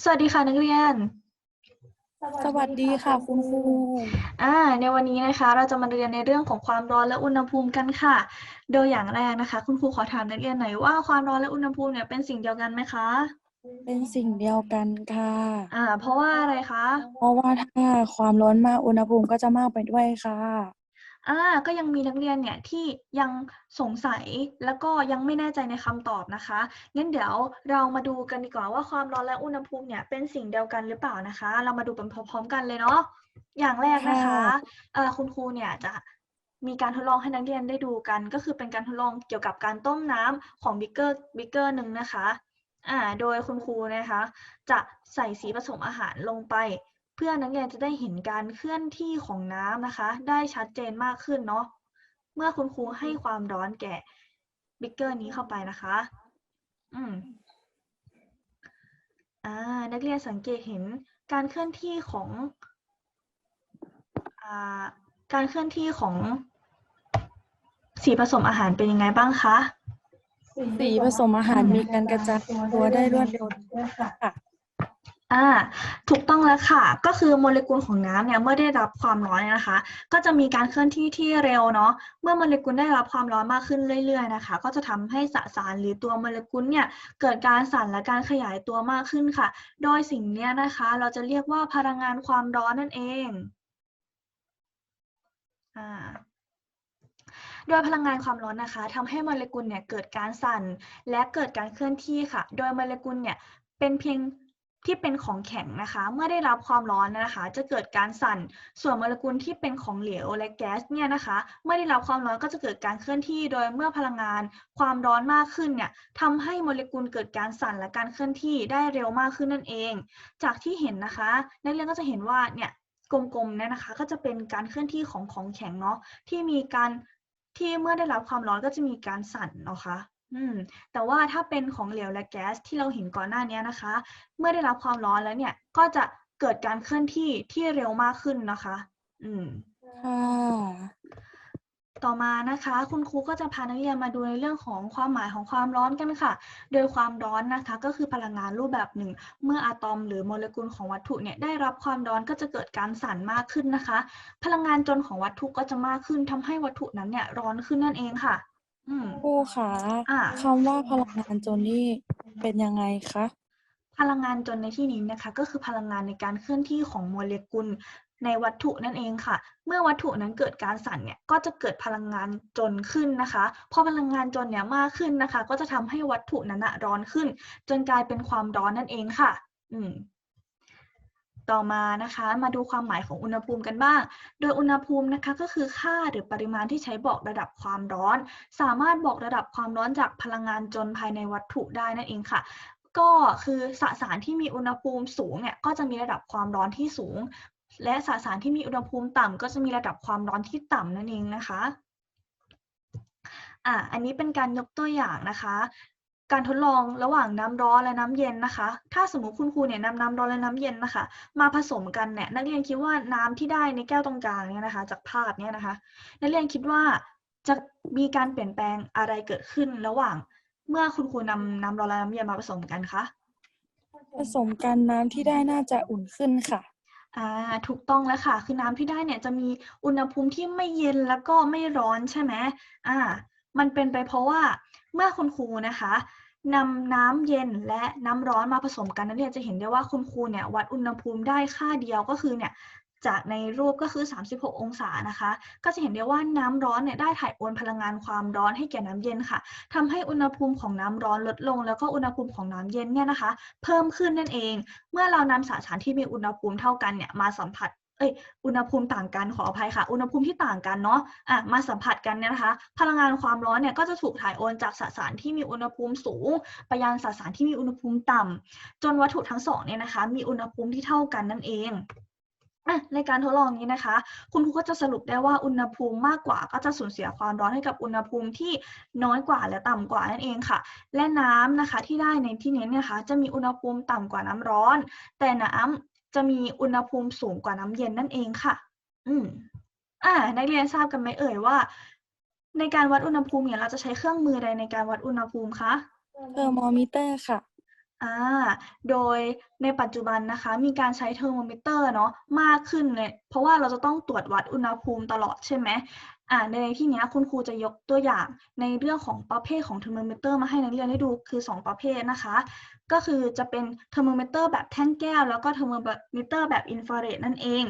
สวัสดีค่ะนักเรียน สวัสดีค่ะคุณครู อ่า ในวันนี้นะคะ เราจะมาเรียนในเรื่องของความร้อนและอุณหภูมิกันค่ะ โดยอย่างแรกนะคะ คุณครูขอถามนักเรียนหน่อยว่าความร้อนและอุณหภูมิเนี่ยเป็นสิ่งเดียวกันไหมคะ เป็นสิ่งเดียวกันค่ะ อ่า เพราะว่าอะไรคะ เพราะว่าถ้าความร้อนมากอุณหภูมิก็จะมากไปด้วยค่ะ อ่าก็ยังมีนักเรียนเนี่ยที่ยังสงสัยแล้วก็ยังไม่แน่ใจในคำตอบนะคะงั้นเดี๋ยวเรามาดูกันดีกว่าว่าความร้อนและอุณหภูมิเนี่ยเป็นสิ่งเดียวกันหรือเปล่านะคะ เรามาดูกันพร้อมๆกันเลยเนาะอย่างแรกนะคะค่ะเอ่อคุณครูเนี่ยจะมีการทดลองให้นักเรียนได้ดูกัน ก็คือเป็นการทดลองเกี่ยวกับการต้มน้ำของบิ๊กเกอร์บิ๊กเกอร์หนึ่งนะคะอ่าโดยคุณครูนะคะ จะใส่สีผสมอาหารลงไป เพื่อนักเรียนจะได้เห็นการเคลื่อนที่ของน้ำนะคะ ได้ชัดเจนมากขึ้นเนาะเมื่อคุณครูให้ความร้อนแก่บิ๊กเกอร์นี้เข้าไปนะคะ อืมอ่านักเรียนสังเกตเห็นการเคลื่อนที่ของอ่าการเคลื่อนที่ของสีผสมอาหารเป็นยังไงบ้างคะ สีผสมอาหารมีการกระจายตัวได้รวดเร็วค่ะ อ่าถูกต้องแล้วค่ะ ก็คือโมเลกุลของน้ำเนี่ยเมื่อได้รับความร้อนนะคะ ก็จะมีการเคลื่อนที่ที่เร็วเนาะเมื่อโมเลกุลได้รับความร้อนมากขึ้นเรื่อยๆนะคะ ก็จะทำให้สสารหรือตัวโมเลกุลเนี่ยเกิดการสั่นและการขยายตัวมากขึ้นค่ะ โดยสิ่งนี้นะคะ เราจะเรียกว่าพลังงานความร้อนนั่นเองอ่าโดยพลังงานความร้อนนะคะทำให้โมเลกุลเนี่ยเกิดการสั่นและเกิดการเคลื่อนที่ค่ะ โดยโมเลกุลเนี่ยเป็นเพียง ที่เป็นของแข็งนะคะ เมื่อได้รับความร้อนนะคะ จะเกิดการสั่น ส่วนโมเลกุลที่เป็นของเหลวและแก๊สเนี่ยนะคะ เมื่อได้รับความร้อนก็จะเกิดการเคลื่อนที่ โดยเมื่อพลังงานความร้อนมากขึ้นเนี่ยทำให้โมเลกุลเกิดการสั่นและการเคลื่อนที่ได้เร็วมากขึ้นนั่นเอง จากที่เห็นนะคะนักเรียนก็จะเห็นว่าเนี่ยกลมๆเนี่ยนะคะ ก็จะเป็นการเคลื่อนที่ของของแข็งเนาะที่มีการที่เมื่อได้รับความร้อนก็จะมีการสั่นนะคะ อืม แต่ว่าถ้าเป็นของเหลวและแก๊สที่เราเห็นก่อนหน้านี้นะคะ เมื่อได้รับความร้อนแล้วเนี่ย ก็จะเกิดการเคลื่อนที่ที่เร็วมากขึ้นนะคะ อืมค่ะต่อมานะคะ คุณครูก็จะพานักเรียนมาดูในเรื่องของความหมายของความร้อนกันค่ะ โดยความร้อนนะคะ ก็คือพลังงานรูปแบบหนึ่ง เมื่ออะตอมหรือโมเลกุลของวัตถุเนี่ยได้รับความร้อนก็จะเกิดการสั่นมากขึ้นนะคะ พลังงานจนของวัตถุก็จะมากขึ้นทำให้วัตถุนั้นเนี่ยร้อนขึ้นนั่นเองค่ะ อืม ครูค่ะอ่า คำว่าพลังงานจนนี่เป็นยังไงคะ พลังงานจนในที่นี้นะคะ ก็คือพลังงานในการเคลื่อนที่ของโมเลกุลในวัตถุนั่นเองค่ะ เมื่อวัตถุนั้นเกิดการสั่นเนี่ยก็จะเกิดพลังงานจนขึ้นนะคะพอพลังงานจนเนี่ยมากขึ้นนะคะ ก็จะทำให้วัตถุนั้นนะร้อนขึ้น จนกลายเป็นความร้อนนั่นเองค่ะ อืม ต่อมานะคะ มาดูความหมายของอุณหภูมิกันบ้าง โดยอุณหภูมินะคะก็คือค่าหรือปริมาณที่ใช้บอกระดับความร้อน สามารถบอกระดับความร้อนจากพลังงานจนภายในวัตถุได้นั่นเองค่ะก็คือสสารที่มีอุณหภูมิสูงเนี่ยก็จะมีระดับความร้อนที่สูง และสสารที่มีอุณหภูมิต่ำก็จะมีระดับความร้อนที่ต่ำนั่นเองนะคะอะอันนี้เป็นการยกตัวอย่างนะคะ การทดลองระหว่างน้ำร้อนและน้ำเย็นนะคะ ถ้าสมมติคุณครูเนี่ยนำน้ำร้อนและน้ำเย็นนะคะ มาผสมกันเนี่ยนักเรียนคิดว่าน้ำที่ได้ในแก้วตรงกลางเนี่ยนะคะ จากภาพเนี่ยนะคะ นักเรียนคิดว่าจะมีการเปลี่ยนแปลงอะไรเกิดขึ้นระหว่างเมื่อคุณครูนำน้ำร้อนและน้ำเย็นมาผสมกันคะผสมกันน้ำที่ได้น่าจะอุ่นขึ้นค่ะอ่าถูกต้องแล้วค่ะ คือน้ำที่ได้เนี่ยจะมีอุณหภูมิที่ไม่เย็นแล้วก็ไม่ร้อนใช่ไหมอ่า มันเป็นไปเพราะว่าเมื่อคุณครูนะคะนำน้ำเย็นและน้ำร้อนมาผสมกันนักเรียนจะเห็นได้ว่าคุณครูเนี่ยวัดอุณหภูมิได้ค่าเดียวก็คือเนี่ยจากในรูปก็คือ 36 องศานะคะ ก็จะเห็นได้ว่าน้ำร้อนเนี่ยได้ถ่ายโอนพลังงานความร้อนให้แก่น้ำเย็นค่ะทำให้อุณหภูมิของน้ำร้อนลดลง แล้วก็อุณหภูมิของน้ำเย็นเนี่ยนะคะ เพิ่มขึ้นนั่นเอง เมื่อเรานำสสารที่มีอุณหภูมิเท่ากันเนี่ยมาสัมผัส เอ้ยอุณหภูมิต่างกันขออภัยค่ะ อุณหภูมิที่ต่างกันเนาะอะมาสัมผัสกันเนี่ยนะคะ พลังงานความร้อนเนี่ยก็จะถูกถ่ายโอนจากสสารที่มีอุณหภูมิสูง ไปยังสสารที่มีอุณหภูมิต่ำจนวัตถุทั้งสองเนี่ยนะคะ มีอุณหภูมิที่เท่ากันนั่นเองอะในการทดลองนี้นะคะ คุณครูก็จะสรุปได้ว่าอุณหภูมิมากกว่าก็จะสูญเสียความร้อนให้กับอุณหภูมิที่น้อยกว่าและต่ำกว่านั่นเองค่ะ และน้ำนะคะที่ได้ในที่นี้เนี่ยนะคะ จะมีอุณหภูมิต่ำกว่าน้ำร้อน แต่น้ำ จะมีอุณหภูมิสูงกว่าน้ำเย็นนั่นเองค่ะ อืมอ่า นักเรียนทราบกันไหมเอ่ยว่า ในการวัดอุณหภูมิเนี่ยเราจะใช้เครื่องมือใดในการวัดอุณหภูมิคะเทอร์โมมิเตอร์ค่ะอ่าโดยในปัจจุบันนะคะ มีการใช้เทอร์โมมิเตอร์เนาะมากขึ้นเลยเพราะว่าเราจะต้องตรวจวัดอุณหภูมิตลอดใช่ไหมอ่า ในที่นี้คุณครูจะยกตัวอย่างในเรื่องของประเภทของเทอร์โมมิเตอร์มาให้นักเรียนได้ดูคือ 2 ประเภทนะคะ ก็คือจะเป็นเทอร์โมมิเตอร์แบบแท่งแก้ว แล้วก็เทอร์โมมิเตอร์แบบอินฟราเรดนั่นเอง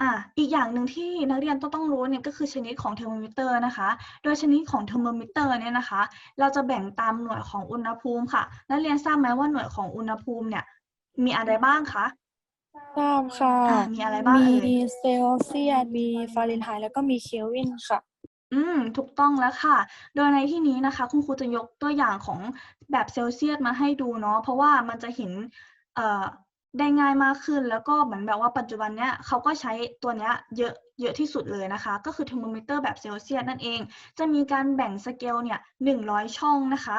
อ่าอีกอย่างหนึ่งที่นักเรียนต้องต้องรู้เนี่ยก็คือชนิดของเทอร์โมมิเตอร์นะคะ โดยชนิดของเทอร์โมมิเตอร์เนี่ยนะคะ เราจะแบ่งตามหน่วยของอุณหภูมิค่ะ นักเรียนทราบไหมว่าหน่วยของอุณหภูมิเนี่ยมีอะไรบ้างคะ ทราบค่ะ อ่ามีอะไรบ้างเอ่ย มีเซลเซียส มีฟาเรนไฮต์แล้วก็มีเคลวินค่ะ อืม ถูกต้องแล้วค่ะ โดยในที่นี้นะคะ คุณครูจะยกตัวอย่างของแบบเซลเซียสมาให้ดูเนาะ เพราะว่ามันจะเห็นเอ่อได้ง่ายมากขึ้น แล้วก็เหมือนแบบว่าปัจจุบันเนี้ยเขาก็ใช้ตัวเนี้ยเยอะ เยอะที่สุดเลยนะคะ ก็คือเทอร์โมมิเตอร์แบบเซลเซียสนั่นเอง จะมีการแบ่งสเกลเนี่ย100 ช่องนะคะ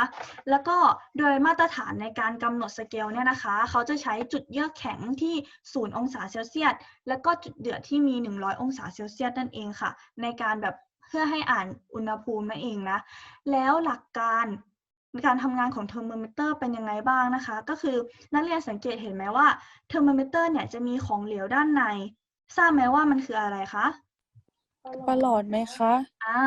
แล้วก็โดยมาตรฐานในการกำหนดสเกลเนี่ยนะคะ เขาจะใช้จุดเยือกแข็งที่ 0 องศาเซลเซียส แล้วก็จุดเดือดที่มี 100 องศาเซลเซียสนั่นเองค่ะ ในการแบบเพื่อให้อ่านอุณหภูมินั่นเองนะ แล้วหลักการในการทำงานของเทอร์โมมิเตอร์เป็นยังไงบ้างนะคะ ก็คือนักเรียนสังเกตเห็นไหมว่าเทอร์โมมิเตอร์เนี่ยจะมีของเหลวด้านใน ทราบไหมว่ามันคืออะไรคะประหลอดไหมคะอ่า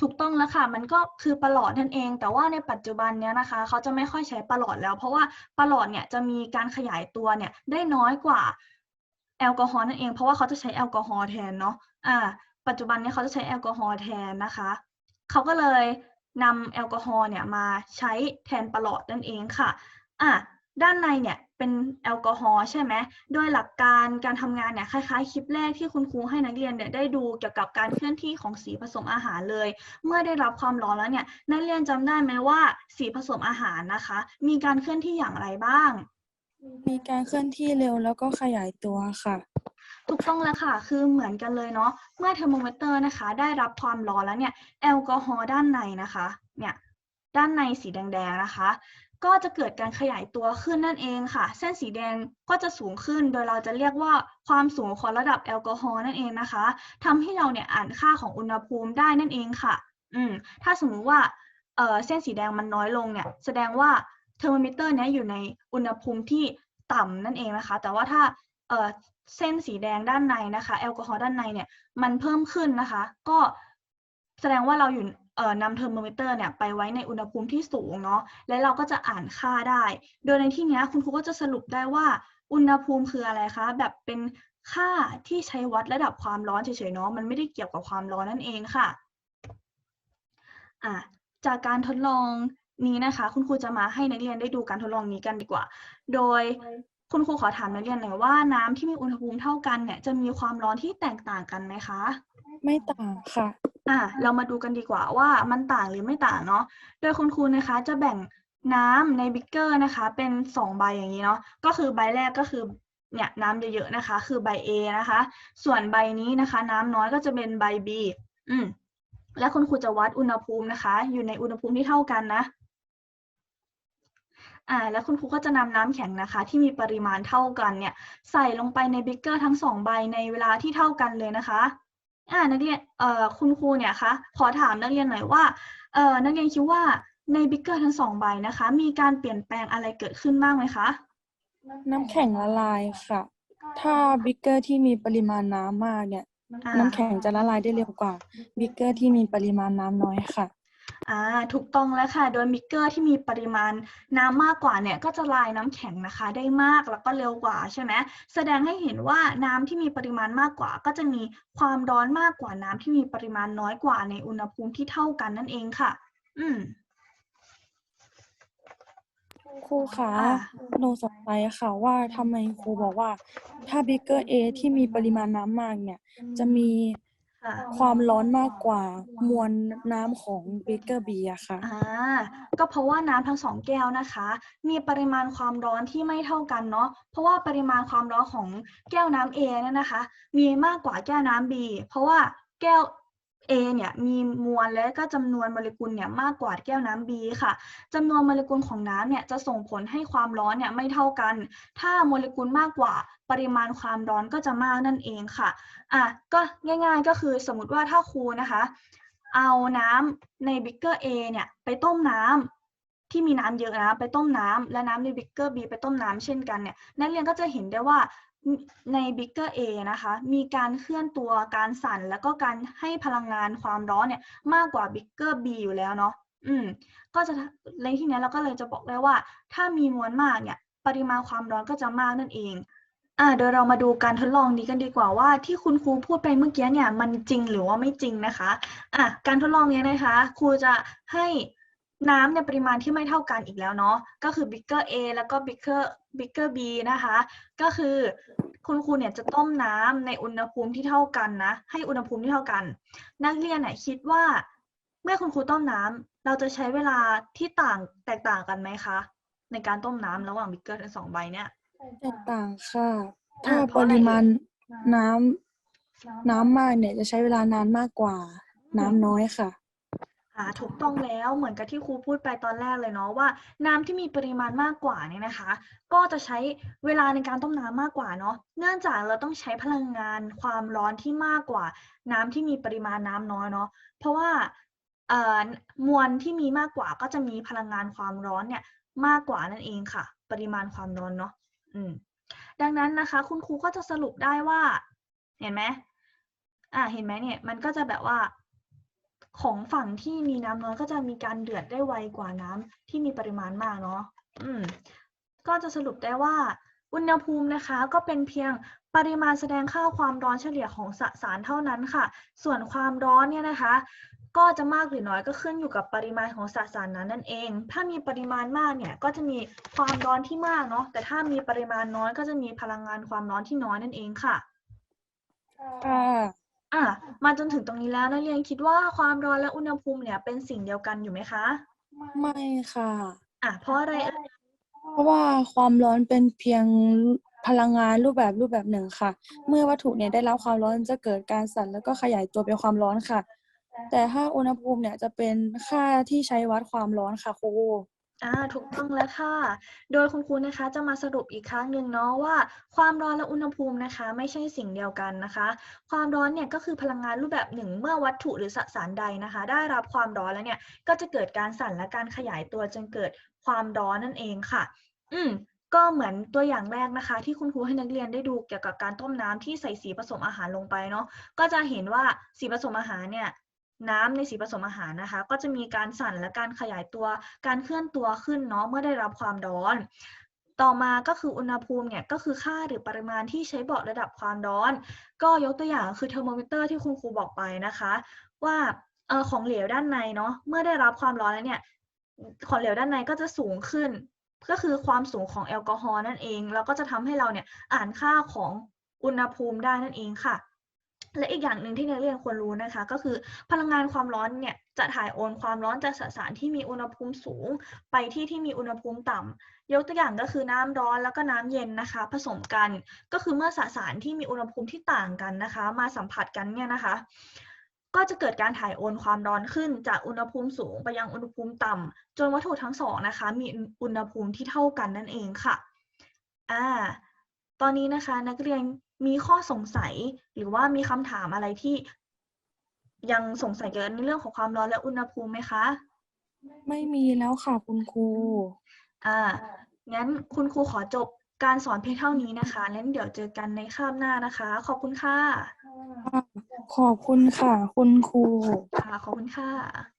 ถูกต้องแล้วค่ะ มันก็คือประหลอดนั่นเอง แต่ว่าในปัจจุบันเนี้ยนะคะ เขาจะไม่ค่อยใช้ประหลอดแล้ว เพราะว่าประหลอดเนี่ยจะมีการขยายตัวเนี่ยได้น้อยกว่าแอลกอฮอล์นั่นเอง เพราะว่าเขาจะใช้แอลกอฮอล์แทนเนาะอ่า ปัจจุบันเนี้เขาจะใช้แอลกอฮอล์แทนนะคะ เขาก็เลยนำแอลกอฮอล์เนี่ยมาใช้แทนประหลอดนั่นเองค่ะอะด้านในเนี่ยเป็นแอลกอฮอล์ใช่ไหมโดยหลักการการทำงานเนี่ยคล้ายๆ คลิปแรกที่คุณครูให้นักเรียนเนี่ยได้ดูเกี่ยวกับการเคลื่อนที่ของสีผสมอาหารเลย เมื่อได้รับความร้อนแล้วเนี่ยนักเรียนจำได้ไหมว่าสีผสมอาหารนะคะ มีการเคลื่อนที่อย่างไรบ้าง มีการเคลื่อนที่เร็วแล้วก็ขยายตัวค่ะถูกต้องแล้วค่ะ คือเหมือนกันเลยเนาะ เมื่อเทอร์โมมิเตอร์นะคะ ได้รับความร้อนแล้วเนี่ย แอลกอฮอล์ด้านในนะคะ เนี่ย ด้านในสีแดงๆนะคะ ก็จะเกิดการขยายตัวขึ้นนั่นเองค่ะ เส้นสีแดงก็จะสูงขึ้น โดยเราจะเรียกว่าความสูงของระดับแอลกอฮอล์นั่นเองนะคะทำให้เราเนี่ยอ่านค่าของอุณหภูมิได้นั่นเองค่ะ อืม ถ้าสมมุติว่าเอ่อเส้นสีแดงมันน้อยลงเนี่ย แสดงว่าเทอร์โมมิเตอร์เนี้ยอยู่ในอุณหภูมิที่ต่ำนั่นเองนะคะ แต่ว่าถ้าเอ่อเส้นสีแดงด้านในนะคะ แอลกอฮอล์ด้านในเนี่ยมันเพิ่มขึ้นนะคะ ก็แสดงว่าเราอยู่ นำเทอร์โมมิเตอร์เนี่ยไปไว้ในอุณหภูมิที่สูงเนาะและเราก็จะอ่านค่าได้ โดยในที่นี้คุณครูก็จะสรุปได้ว่าอุณหภูมิคืออะไรคะ แบบเป็นค่าที่ใช้วัดระดับความร้อนเฉยๆเนาะมันไม่ได้เกี่ยวกับความร้อนนั่นเองค่ะอะจากการทดลองนี้นะคะ คุณครูจะมาให้นักเรียนได้ดูการทดลองนี้กันดีกว่า โดยคุณครูขอถามนักเรียนหน่อยว่าน้ำที่มีอุณหภูมิเท่ากันเนี่ยจะมีความร้อนที่แตกต่างกันไหมคะ ไม่ต่างค่ะ อะเรามาดูกันดีกว่าว่ามันต่างหรือไม่ต่างเนาะ โดยคุณครูนะคะจะแบ่งน้ำในบิ๊กเกอร์นะคะ เป็นสองใบอย่างนี้เนาะ ก็คือใบแรกก็คือเนี่ยน้ำเยอะๆนะคะ คือใบ A นะคะ ส่วนใบนี้นะคะ น้ำน้อยก็จะเป็นใบ B อืมและคุณครูจะวัดอุณหภูมินะคะ อยู่ในอุณหภูมิที่เท่ากันนะอ่าแล้วคุณครูก็จะนำน้ำแข็งนะคะ ที่มีปริมาณเท่ากันเนี่ย ใส่ลงไปในบิ๊กเกอร์ทั้งสองใบในเวลาที่เท่ากันเลยนะคะ อ่านักเรียนเอ่อคุณครูเนี่ยคะขอถามนักเรียนหน่อยว่าเอ่อนักเรียนคิดว่าในบิ๊กเกอร์ทั้งสองใบนะคะ มีการเปลี่ยนแปลงอะไรเกิดขึ้นบ้างไหมคะน้ำแข็งละลายค่ะ ถ้าบิ๊กเกอร์ที่มีปริมาณน้ำมากเนี่ย อ่า น้ำแข็งจะละลายได้เร็วกว่าบิ๊กเกอร์ที่มีปริมาณน้ำน้อยค่ะ อ่าถูกต้องแล้วค่ะ โดยมิกเกอร์ที่มีปริมาณน้ำมากกว่าเนี่ยก็จะลายน้ำแข็งนะคะ ได้มากแล้วก็เร็วกว่าใช่ไหมแสดงให้เห็นว่าน้ำที่มีปริมาณมากกว่า ก็จะมีความร้อนมากกว่าน้ำที่มีปริมาณน้อยกว่าในอุณหภูมิที่เท่ากันนั่นเองค่ะ อืมครูคะอ่าหนูสงสัยค่ะว่าทำไมครูบอกว่า ถ้าบิ๊กเกอร์เอที่มีปริมาณน้ำมากเนี่ย จะมี ค่ะความร้อนมากกว่ามวลน้ำของบิ๊กเกอร์บีอะค่ะ อ่า ก็เพราะว่าน้ำทั้งสองแก้วนะคะ มีปริมาณความร้อนที่ไม่เท่ากันเนาะ เพราะว่าปริมาณความร้อนของแก้วน้ำ A เนี่ยนะคะ มีมากกว่าแก้วน้ำ B เพราะว่าแก้ว A เนี่ยมีมวลและก็จำนวนโมเลกุลเนี่ยมากกว่าแก้วน้ำ B ค่ะจำนวนโมเลกุลของน้ำเนี่ยจะส่งผลให้ความร้อนเนี่ยไม่เท่ากัน ถ้าโมเลกุลมากกว่า ปริมาณความร้อนก็จะมากนั่นเองค่ะอะก็ง่าย ๆ ก็คือสมมติว่าถ้าครูนะคะ เอาน้ำในบิ๊กเกอร์ A เนี่ยไปต้มน้ำที่มีน้ำเยอะนะไปต้มน้ำและน้ำในบิ๊กเกอร์ B ไปต้มน้ำเช่นกันเนี่ยนักเรียนก็จะเห็นได้ว่าในบิ๊กเกอร์ A นะคะ มีการเคลื่อนตัวการสั่น แล้วก็การให้พลังงานความร้อนเนี่ยมากกว่าบิ๊กเกอร์ B อยู่แล้วเนาะอืมก็จะในที่นี้เราก็เลยจะบอกได้ว่า ถ้ามีมวลมากเนี่ย ปริมาณความร้อนก็จะมากนั่นเอง อ่าโดยเรามาดูการทดลองนี้กันดีกว่าว่าที่คุณครูพูดไปเมื่อกี้เนี่ยมันจริงหรือว่าไม่จริงนะคะอะการทดลองเนี้ยนะคะ ครูจะให้น้ำในปริมาณที่ไม่เท่ากันอีกแล้วเนาะก็คือ bigger A แล้วก็ bigger bigger B นะคะ ก็คือคุณครูเนี่ยจะต้มน้ำในอุณหภูมิที่เท่ากันนะ ให้อุณหภูมิที่เท่ากัน นักเรียนเนี่ยคิดว่า เมื่อคุณครูต้มน้ำเราจะใช้เวลาที่ต่างแตกต่างกันไหมคะ ในการต้มน้ำระหว่างบิ๊กเกอร์ทั้งสองใบเนี่ย แตกต่างค่ะอ่าถ้าเพปราะอะไรริมาณเอ่ยน้ำน้ำมากเนี่ยจะใช้เวลานานมากกว่า น้ำน้อยค่ะ อ่าถูกต้องแล้วเหมือนกับที่ครูพูดไปตอนแรกเลยเนาะว่า น้ำที่มีปริมาณมากกว่าเนี่ยนะคะ ก็จะใช้เวลาในการต้มน้ำมากกว่าเนาะเนื่องจากเราต้องใช้พลังงานความร้อนที่มากกว่า น้ำที่มีปริมาณน้ำน้อยเนาะเพราะว่าเอ่อมวลที่มีมากกว่าก็จะมีพลังงานความร้อนเนี่ยมากกว่านั่นเองค่ะ ปริมาณความร้อนเนาะ อืมดังนั้นนะคะ คุณครูก็จะสรุปได้ว่า เห็นไหมอ่าเห็นไหมเนี่ย มันก็จะแบบว่า ของฝั่งที่มีน้ำน้อยก็จะมีการเดือดได้ไวกว่าน้ำที่มีปริมาณมากเนาะอืมก็จะสรุปได้ว่า อุณหภูมินะคะ ก็เป็นเพียงปริมาณแสดงค่าความร้อนเฉลี่ยของสสารเท่านั้นค่ะ ส่วนความร้อนเนี่ยนะคะ ก็จะมากหรือน้อยก็ขึ้นอยู่กับปริมาณของสสารนั้นนั่นเอง ถ้ามีปริมาณมากเนี่ยก็จะมีความร้อนที่มากเนาะ แต่ถ้ามีปริมาณน้อยก็จะมีพลังงานความร้อนที่น้อยนั่นเองค่ะค่ะอะมาจนถึงตรงนี้แล้วนักเรียนคิดว่าความร้อนและอุณหภูมิเนี่ยเป็นสิ่งเดียวกันอยู่ไหมคะ ไม่ค่ะ อะเพราะอะไรเอ่ยเพราะว่าความร้อนเป็นเพียงพลังงานรูปแบบรูปแบบหนึ่งค่ะ เมื่อวัตถุเนี่ยได้รับความร้อนจะเกิดการสั่นแล้วก็ขยายตัวเป็นความร้อนค่ะ แต่ถ้าอุณหภูมิเนี่ยจะเป็นค่าที่ใช้วัดความร้อนค่ะครูอ่าถูกต้องแล้วค่ะ โดยคุณครูนะคะจะมาสรุปอีกครั้งหนึ่งเนาะว่า ความร้อนและอุณหภูมินะคะ ไม่ใช่สิ่งเดียวกันนะคะ ความร้อนเนี่ยก็คือพลังงานรูปแบบหนึ่ง เมื่อวัตถุหรือสสารใดนะคะ ได้รับความร้อนแล้วเนี่ยก็จะเกิดการสั่นและการขยายตัวจนเกิดความร้อนนั่นเองค่ะ อืมก็เหมือนตัวอย่างแรกนะคะ ที่คุณครูให้นักเรียนได้ดูเกี่ยวกับการต้มน้ำที่ใส่สีผสมอาหารลงไปเนาะก็จะเห็นว่าสีผสมอาหารเนี่ย น้ำในสีผสมอาหารนะคะ ก็จะมีการสั่นและการขยายตัว การเคลื่อนตัวขึ้นเนาะเมื่อได้รับความร้อน ต่อมาก็คืออุณหภูมิเนี่ยก็คือค่าหรือปริมาณที่ใช้บอกระดับความร้อน ก็ยกตัวอย่างคือเทอร์โมมิเตอร์ที่คุณครูบอกไปนะคะ ว่าเออของเหลวด้านในเนาะเมื่อได้รับความร้อนแล้วเนี่ยของเหลวด้านในก็จะสูงขึ้น ก็คือความสูงของแอลกอฮอล์นั่นเอง แล้วก็จะทำให้เราเนี่ยอ่านค่าของอุณหภูมิได้นั่นเองค่ะ และอีกอย่างหนึ่งที่นักเรียนควรรู้นะคะ ก็คือพลังงานความร้อนเนี่ยจะถ่ายโอนความร้อนจากสสารที่มีอุณหภูมิสูง ไปที่ที่มีอุณหภูมิต่ำยกตัวอย่างก็คือน้ำร้อนแล้วก็น้ำเย็นนะคะ ผสมกันก็คือเมื่อสสารที่มีอุณหภูมิที่ต่างกันนะคะ มาสัมผัสกันเนี่ยนะคะ ก็จะเกิดการถ่ายโอนความร้อนขึ้นจากอุณหภูมิสูง ไปยังอุณหภูมิต่ำจนวัตถุทั้งสองนะคะ มีอุณหภูมิที่เท่ากันนั่นเองค่ะอ่าตอนนี้นะคะนักเรียน มีข้อสงสัยหรือว่ามีคำถามอะไรที่ยังสงสัยเกี่ยวกับในเรื่องของความร้อนและอุณหภูมิไหมคะ ไม่มีแล้วค่ะคุณครู อ่า งั้นคุณครูขอจบการสอนเพียงเท่านี้นะคะแล้วเดี๋ยวเจอกันในคาบหน้านะคะ ขอบคุณค่ะ ขอบคุณค่ะ คุณครู ค่ะ ขอบคุณค่ะ